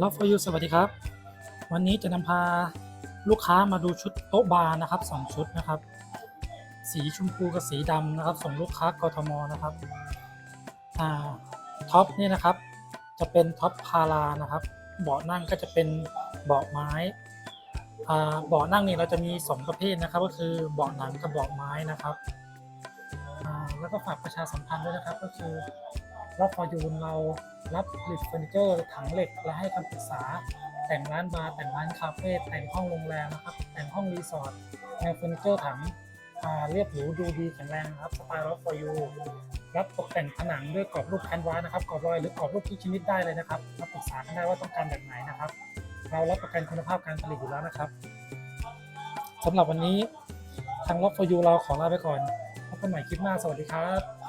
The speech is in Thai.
Love for you สวัสดีครับ วันนี้จะนำพาลูกค้ามาดูชุดโต๊ะบาร์นะครับสองชุดนะครับ สีชมพูกับสีดำนะครับ ส่งลูกค้ากทมนะครับท็อปนี่นะครับ จะเป็นท็อปพารานะครับ เบาะนั่งก็จะเป็นเบาะไม้เบาะนั่งนี่เราจะมีสองประเภทนะครับ ก็คือเบาะหนังกับเบาะไม้นะครับแล้วก็ฝากประชาสัมพันธ์ด้วยนะครับ ก็คือรับฟอร์ยูนเรา รับผลิตเฟอร์นิเจอร์ถังเหล็ก และให้คำปรึกษา แต่งร้านบาร์แต่งร้านคาเฟ่แต่งห้องโรงแรมนะครับแต่งห้องรีสอร์ทแนวเฟอร์นิเจอร์ถังเรียบหรูดูดีแข็งแรงนะครับสไตล์รับฟอร์ยูรับตกแต่งผนังด้วยกรอบรูปแคนวาสนะครับกรอบรอยหรือกรอบรูปทุกชนิดได้เลยนะครับรับปรึกษากันได้ว่าต้องการแบบไหนนะครับ เรารับประกันคุณภาพการผลิตอยู่แล้วนะครับสำหรับวันนี้ทางรับฟอร์ยูเราขอลาไปก่อนพบกันใหม่คลิปหน้าสวัสดีครับ